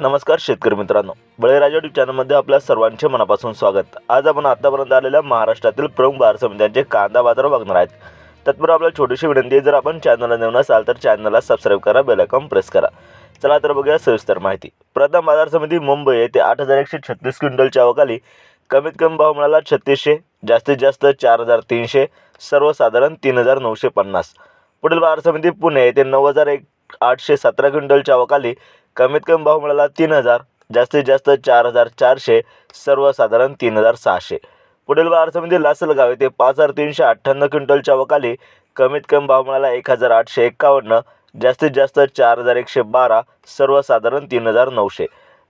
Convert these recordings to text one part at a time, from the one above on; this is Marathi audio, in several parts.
नमस्कार शेतकरी मित्रांनो. बळीराजा ट्यूब चॅनलमध्ये आपल्या सर्वांचे मनापासून स्वागत. आज आपण आतापर्यंत आलेल्या महाराष्ट्रातील प्रमुख बाजार समित्यांचे कांदा बाजार बघणार आहेत. तत्पूर्वी आपल्याला छोटीशी विनंती आहे जर आपण चॅनलला नवीन असाल तर चॅनलला सबस्क्राईब करा बेलायकॉन प्रेस करा. चला तर बघूया सविस्तर माहिती. प्रथम बाजार समिती मुंबई येथे आठ हजार एकशे छत्तीस क्विंटलच्या अवकाली कमीत कमी भाव मिळाला छत्तीसशे जास्तीत जास्त चार हजार तीनशे सर्वसाधारण तीन हजार नऊशे पन्नास. पुढील बाजार समिती पुणे येथे नऊ हजार एक आठशे सतरा क्विंटलच्या अवकाली कमीत कमी भाव मिळाला तीन हजार जास्तीत जास्त चार हजार चारशे सर्वसाधारण तीन हजार सहाशे. पुढील बाजार समिती लासलगाव येथे पाच हजार तीनशे अठ्ठ्याण्णव क्विंटलच्या अवकाली कमीत कमी भाव मिळाला एक हजार आठशे एक्कावन्न जास्तीत जास्त चार हजार एकशे बारा सर्वसाधारण तीन हजार नऊशे.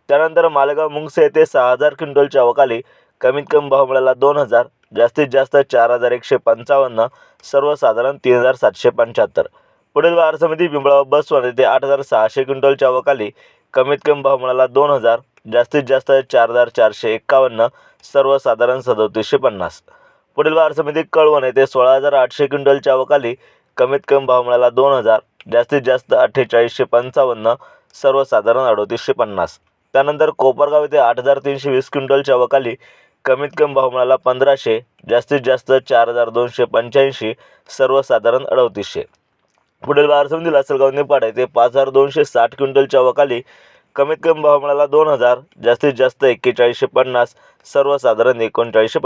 त्यानंतर मालेगाव मुंगसे येथे सहा हजार क्विंटलच्या अवकाली कमीत कमी भाव मिळाला दोन हजार जास्तीत जास्त चार हजार एकशे पंचावन्न सर्वसाधारण तीन हजार सातशे पंच्याहत्तर. पुढील बाजार समिती पिंपळाव बसवण येथे आठ हजार सहाशे क्विंटलच्या अवकाली कमीत कमी भाव मिळाला दोन हजार जास्तीत जास्त चार हजार चारशे एक्कावन्न सर्वसाधारण सदोतीसशे पन्नास. पुढील बाजार समिती कळवण येथे सोळा हजार आठशे क्विंटलच्या अवकाली कमीत कमी भाव मिळाला दोन हजार जास्तीत जास्त अठ्ठेचाळीसशे पंचावन्न सर्वसाधारण अडोतीसशे पन्नास. त्यानंतर कोपरगाव येथे आठ हजार तीनशे वीस क्विंटलच्या अवकाली कमीत कमी भाव मिळाला पंधराशे जास्तीत जास्त चार हजार दोनशे पंच्याऐंशी सर्वसाधारण अडोतीसशे. पुढील बाजार समिती लासलगाव नेपाळ ते पाच हजार दोनशे साठ क्विंटलच्या वकाली कमीत कमी भाव मिळाला दोन हजार. जास्तीत जास्त एक्केचाळीसशे पन्नास. सर्वसाधारण एकोणचाळीसशे